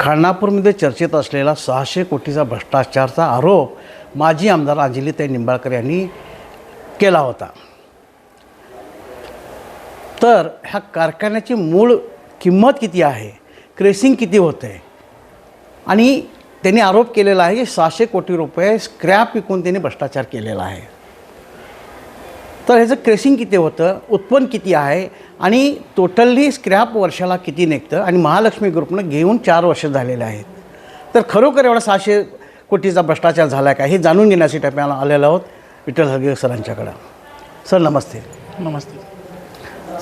खानापूरमध्ये चर्चेत असलेला सहाशे कोटीचा भ्रष्टाचारचा आरोप माजी आमदार अंजलीताई निंबाळकर यांनी केला होता. तर ह्या कारखान्याची मूळ किंमत किती आहे? क्रेसिंग किती होते आहे आणि त्यांनी आरोप केलेला आहे की सहाशे कोटी रुपये स्क्रॅप विकून त्यांनी भ्रष्टाचार केलेला आहे. तर ह्याचं क्रेसिंग किती होतं? उत्पन्न किती आहे? आणि टोटली स्क्रॅप वर्षाला किती निघतं? आणि महालक्ष्मी ग्रुपनं घेऊन चार वर्ष झालेले आहेत. तर खरोखर एवढा सहाशे कोटीचा भ्रष्टाचार झाला आहे का? हे जाणून घेण्यासाठी आपण आलेलो आहोत विठ्ठल हगे सरांच्याकडं. सर नमस्ते. नमस्ते.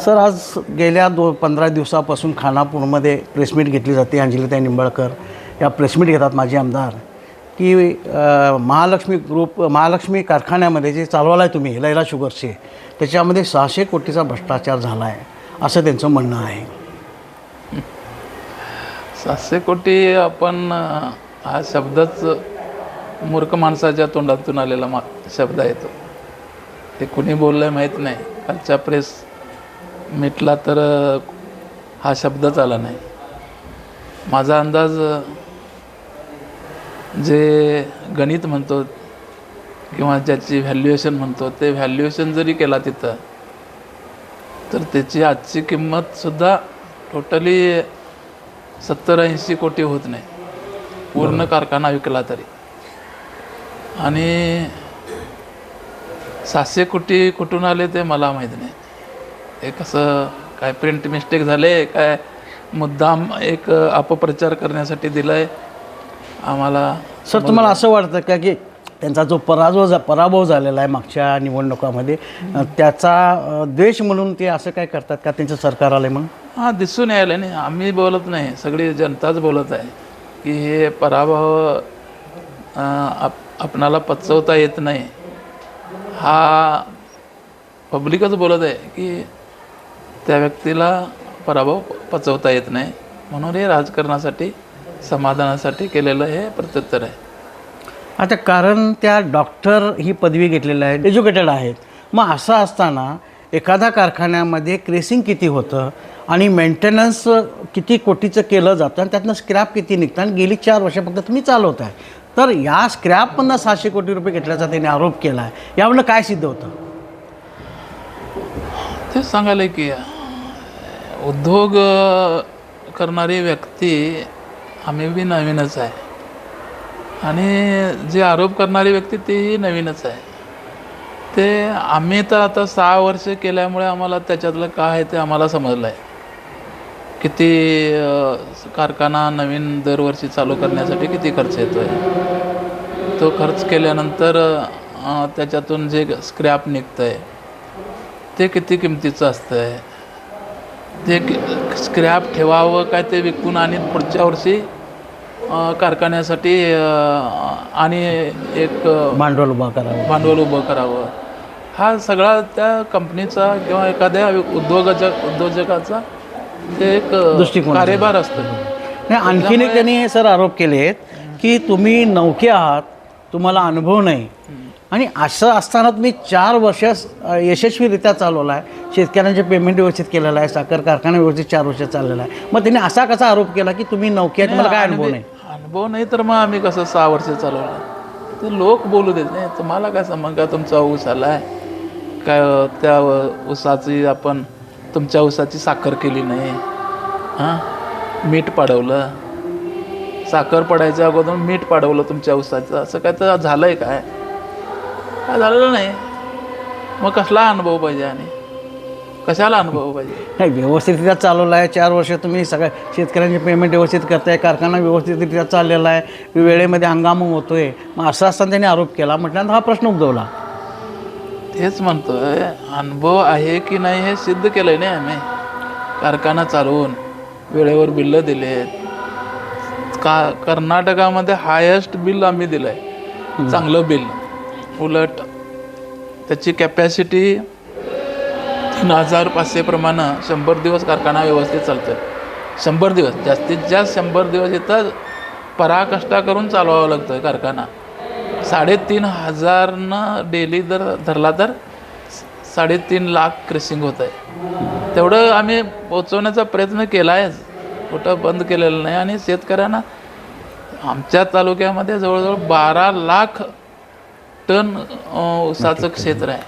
सर आज गेल्या दो पंधरा दिवसापासून खानापूरमध्ये प्रेसमीट घेतली जाते. अंजलीताई निंबाळकर या प्रेसमीट घेतात माझे आमदार. की महालक्ष्मी ग्रुप महालक्ष्मी कारखान्यामध्ये जे चालवाला आहे तुम्ही लैला शुगर्सचे त्याच्यामध्ये सहाशे कोटीचा भ्रष्टाचार झाला आहे असं त्यांचं म्हणणं आहे. सातशे कोटी आपण हा शब्दच मूर्ख माणसाच्या तोंडातून आलेला मा शब्द येतो ते. कुणी बोललं माहीत नाही. कालच्या प्रेस मिटला तर हा शब्दच आला नाही. माझा अंदाज जे गणित म्हणतो किंवा ज्याची व्हॅल्युएशन म्हणतो ते व्हॅल्युएशन जरी केला तिथं तर त्याची आजची किंमतसुद्धा टोटली सत्तर ऐंशी कोटी होत नाही. पूर्ण कारखाना विकला तरी. आणि सातशे कोटी कुठून आले ते मला माहीत नाही. हे कसं काय प्रिंट मिस्टेक झाले काय मुद्दाम एक अपप्रचार करण्यासाठी दिलं आहे आम्हाला सर तुम्हाला असं वाटतं का की त्यांचा जो पराजय झा पराभव झालेला आहे मागच्या निवडणुकामध्ये त्याचा द्वेष म्हणून ते असं काय करतात का? त्यांचं सरकार आलं म्हणून? हां दिसून यायला नाही. आम्ही बोलत नाही. सगळी जनताच बोलत आहे की हे पराभव आप आपणाला पचवता येत नाही. हा पब्लिकच बोलत आहे की त्या व्यक्तीला पराभव पचवता येत नाही. म्हणून हे राजकारणासाठी समाधानासाठी केलेलं हे प्रत्युत्तर आहे. आता कारण त्या डॉक्टर ही पदवी घेतलेल्या आहेत एज्युकेटेड आहेत. मग असं असताना एखाद्या कारखान्यामध्ये क्रेसिंग किती होतं आणि मेंटेनन्स किती कोटीचं केलं जातं आणि त्यातनं स्क्रॅप किती निघतं आणि गेली चार वर्ष फक्त तुम्ही चालवत आहे तर या स्क्रॅपमधनं सहाशे कोटी रुपये घेतल्याचा त्यांनी आरोप केला आहे यावरनं काय सिद्ध होतं? तेच सांगायला की उद्योग करणारी व्यक्ती आम्ही बी नवीनच आहे. आणि जे आरोप करणारी व्यक्ती तीही नवीनच आहे. ते आम्ही तर आता सहा वर्ष केल्यामुळे आम्हाला त्याच्यातलं काय आहे ते आम्हाला समजलं आहे किती कारखाना नवीन दरवर्षी चालू करण्यासाठी किती खर्च येतो आहे तो खर्च केल्यानंतर त्याच्यातून जे स्क्रॅप निघतं आहे ते किती किमतीचं असतं आहे ते स्क्रॅप ठेवावं काय ते विकून आणि पुढच्या वर्षी कारखान्यासाठी आणि एक भांडवल उभा करावं. भांडवल उभं करावं. हा सगळा त्या कंपनीचा किंवा एखाद्या उद्योगाच्या उद्योजकाचा ते एक दृष्टिकोन. कार्यभार असतो. नाही आणखीन एक त्यांनी सर आरोप केलेत की तुम्ही नौके आहात तुम्हाला अनुभव नाही. आणि असं असताना तुम्ही चार वर्ष यशस्वीरित्या चालवला आहे. शेतकऱ्यांचे पेमेंट व्यवस्थित केलेलं आहे साखर कारखाना व्यवस्थित चार वर्ष चाललेला आहे. मग त्यांनी असा कसा आरोप केला की तुम्ही नौके तुम्हाला काय अनुभव नाही? अनुभव नाही तर मग आम्ही कसं सहा वर्ष चालवलं ते लोक बोलू देत नाही. तुम्हाला काय सांग का तुमचा ऊस आला आहे काय त्या ऊसाची आपण तुमच्या ऊसाची साखर केली नाही. हां? मीठ पाडवलं. साखर पडायच्या अगोदर मीठ पाडवलं तुमच्या ऊसाचं. असं काय तर झालं आहे काय? काय झालेलं नाही. मग कसला अनुभव पाहिजे आणि? कशाला अनुभव पाहिजे? नाही व्यवस्थितरित्या चालवला आहे. चार वर्ष तुम्ही सगळ्या शेतकऱ्यांचे पेमेंट व्यवस्थित करताय. कारखाना व्यवस्थितरित्या चाललेला आहे. वेळेमध्ये हंगाम होतोय. मग असं असताना त्यांनी आरोप केला. म्हटल्यानंतर हा प्रश्न उद्भवला. तेच म्हणतोय. अनुभव आहे की नाही हे सिद्ध केलंय नाही आम्ही. कारखाना चालवून वेळेवर बिल्ल दिलेत. का कर्नाटकामध्ये हायेस्ट बिल आम्ही दिलं आहे चांगलं बिल उलट त्याची कॅपॅसिटी हजार पाचशेप्रमाणे शंभर दिवस कारखाना व्यवस्थित चालतोय. शंभर दिवस जास्तीत जास्त शंभर दिवस इथं पराकष्टा करून चालवावं लागतं कारखाना. साडेतीन हजारनं डेली जर धरला तर साडेतीन लाख क्रेसिंग होत आहे तेवढं आम्ही पोचवण्याचा प्रयत्न केला आहेच कुठं बंद केलेलं नाही आणि शेतकऱ्यांना आमच्या तालुक्यामध्ये जवळजवळ बारा लाख टन ऊसाचं क्षेत्र आहे.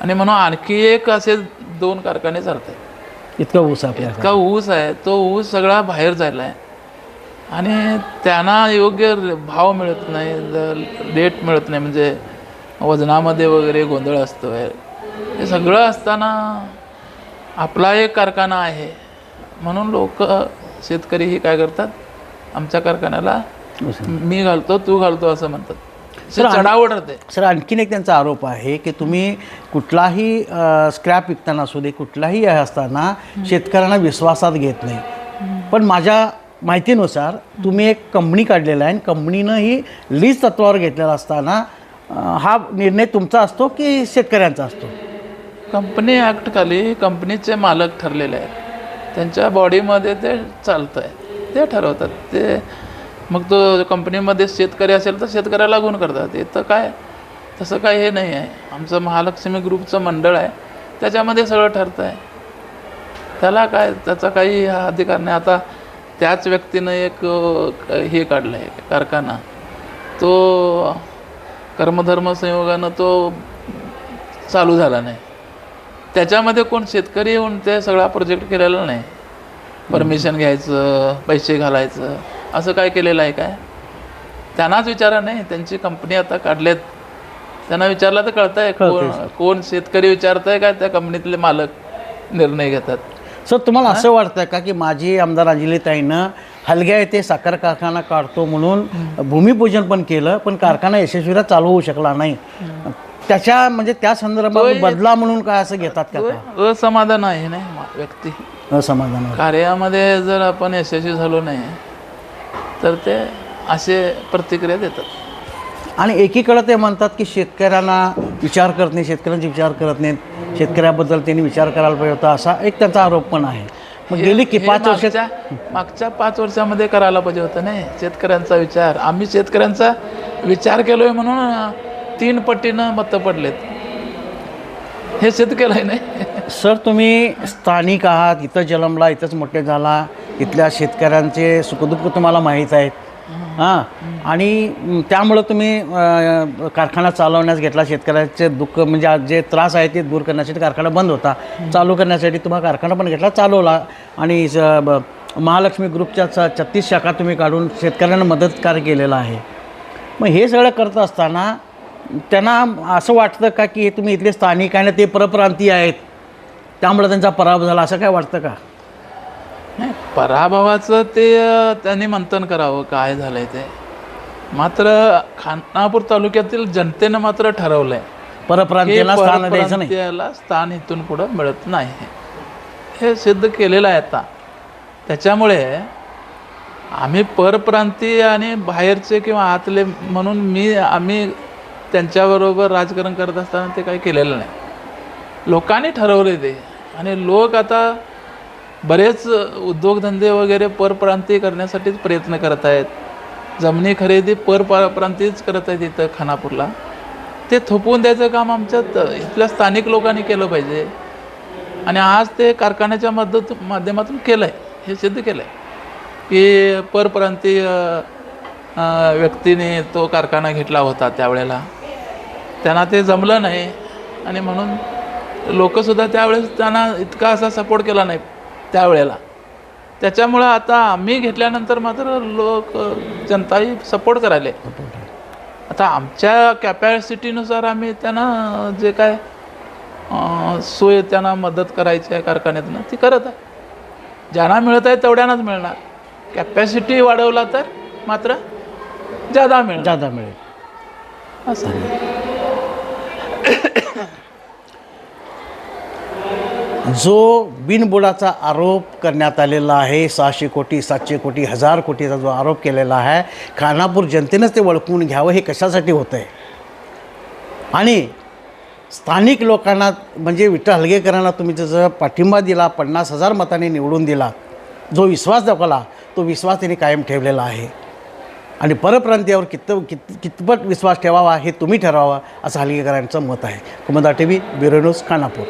आणि म्हणून आणखी एक असे दोन कारखाने चालत आहेत इतका ऊस आहे इतका ऊस आहे तो ऊस सगळा बाहेर जायला आहे. आणि त्यांना योग्य भाव मिळत नाही रेट मिळत नाही म्हणजे वजनामध्ये वगैरे गोंधळ असतो आहे हे सगळं असताना आपला एक कारखाना आहे. म्हणून लोक शेतकरी ही काय करतात? आमच्या कारखान्याला ऊस. मी घालतो तू घालतो असं म्हणतात. चढावड राहते सर आणखीन एक त्यांचा आरोप आहे की तुम्ही कुठलाही स्क्रॅप विकताना असू दे कुठलाही हे असताना शेतकऱ्यांना विश्वासात घेत नाही. पण माझ्या माहितीनुसार तुम्ही एक कंपनी काढलेला आहे आणि कंपनीनं ही लीज तत्वावर घेतलेला असताना हा निर्णय तुमचा असतो की शेतकऱ्यांचा असतो? कंपनी ॲक्ट खाली कंपनीचे मालक ठरलेले आहेत. त्यांच्या बॉडीमध्ये ते चालतं आहे ते ठरवतात. ते मग तो कंपनीमध्ये शेतकरी असेल तर शेतकऱ्याला लागून करतात. इथं काय? तसं काय हे नाही आहे. आमचं महालक्ष्मी ग्रुपचं मंडळ आहे. त्याच्यामध्ये सगळं ठरतं आहे त्याला काय? त्याचा काही हा अधिकार नाही. आता त्याच व्यक्तीनं एक हे काढलं आहे कारखाना. तो कर्मधर्म संयोगानं तो चालू झाला नाही. त्याच्यामध्ये कोण शेतकरी येऊन ते सगळा प्रोजेक्ट केलेला नाही. परमिशन घ्यायचं पैसे घालायचं. असं काय केलेलं आहे काय? त्यांनाच विचारा नाही त्यांची कंपनी आता काढलेत. त्यांना विचारलं तर कळतं आहे कोण कोण शेतकरी विचारतंय काय? त्या कंपनीतले मालक निर्णय घेतात. सर तुम्हाला असं वाटतं का की माझी आमदार अंजलीताईनं हलग्या येथे साखर कारखाना काढतो म्हणून भूमिपूजन पण केलं पण कारखाना यशस्वीला चालू होऊ शकला नाही. त्याच्या म्हणजे त्या संदर्भात बदला म्हणून काय असं घेतात का असमाधान आहे नाही? व्यक्ती. असमाधान कार्यामध्ये जर आपण यशस्वी झालो नाही तर ते असे प्रतिक्रिया देतात. आणि एकीकडे ते म्हणतात की शेतकऱ्यांना विचार करत नाही शेतकऱ्यांचे विचार करत नाहीत. शेतकऱ्याबद्दल त्यांनी विचार करायला पाहिजे होता असा एक त्यांचा आरोप पण आहे. मग गेली की पाच वर्ष मागच्या पाच वर्षामध्ये करायला पाहिजे होतं नाही शेतकऱ्यांचा विचार. आम्ही शेतकऱ्यांचा विचार केलोय म्हणून तीन पट्टीनं मतं पडलेत. हे केलंय नाही. सर तुम्ही स्थानिक आहात इथं जन्मला इथंच मोठे झाला. इथल्या शेतकऱ्यांचे सुखदुःख तुम्हाला माहीत आहेत. हां. आणि त्यामुळं तुम्ही कारखाना चालवण्यास घेतला शेतकऱ्याचे दुःख म्हणजे आज जे त्रास आहे ते दूर करण्यासाठी कारखाना बंद होता. चालू करण्यासाठी तुम्हाला कारखाना पण घेतला चालवला. आणि स- ब- महालक्ष्मी ग्रुपच्या छत्तीस शाखा तुम्ही काढून शेतकऱ्यांना मदत कार्य केलेलं आहे. मग हे सगळं करत असताना त्यांना असं वाटतं का की हे तुम्ही इथले स्थानिक आहे ना ते परप्रांतीय आहेत. त्यामुळे त्यांचा पराभव झाला असं काय वाटतं का? पराभवाचं ते त्यांनी मंथन करावं काय झालंय ते. मात्र खानापूर तालुक्यातील जनतेनं मात्र ठरवलंय की परप्रांतीयाला स्थान द्यायचं नाही. परप्रांतीयाला स्थान इथून पुढं मिळत नाही. हे सिद्ध केलेलं आहे आता. त्याच्यामुळे आम्ही परप्रांतीय आणि बाहेरचे किंवा आतले म्हणून मी आम्ही त्यांच्याबरोबर राजकारण करत असताना ते काही केलेलं नाही. लोकांनी ठरवले ते. आणि लोक आता बरेच उद्योगधंदे वगैरे परप्रांतीय करण्यासाठीच प्रयत्न करत आहेत. जमिनी खरेदी परप्रांतीयच करत आहेत इथं खानापूरला. ते थोपवून द्यायचं काम आमच्यात इथल्या स्थानिक लोकांनी केलं पाहिजे. आणि आज ते कारखान्याच्या मदत माध्यमातून केलं आहे हे सिद्ध केलं आहे की परप्रांतीय व्यक्तीने तो कारखाना घेतला होता त्यावेळेला. त्यांना ते जमलं नाही. आणि म्हणून लोकसुद्धा त्यावेळेस त्यांना इतका असा सपोर्ट केला नाही. त्यावेळेला. त्याच्यामुळं आता आम्ही घेतल्यानंतर मात्र लोक जनताही सपोर्ट करायले. आता आमच्या कॅपॅसिटीनुसार आम्ही त्यांना जे काय सोय त्यांना मदत करायची आहे कारखान्यातनं ती करत आहे. ज्यांना मिळत आहे तेवढ्यानंच मिळणार. कॅपॅसिटी वाढवला तर मात्र जादा मिळणार. जादा मिळेल. असं जो बिनबुडाचा आरोप करण्यात आलेला आहे सहाशे कोटी सातशे कोटी हजार कोटीचा जो आरोप केलेला आहे खानापूर जनतेनंच ते वळखून घ्यावं हे कशासाठी होतं आहे आणि स्थानिक लोकांना म्हणजे विठ्ठल हलगेकरांना तुम्ही त्याचा पाठिंबा दिला पन्नास हजार मताने निवडून दिला जो विश्वास दाखवला तो विश्वास त्यांनी कायम ठेवलेला आहे. आणि परप्रांतीयावर कित कित कितपत विश्वास ठेवावा हे तुम्ही ठरवावा असं हलगेकरांचं मत आहे. कुमदा T V bureau news Khanapur.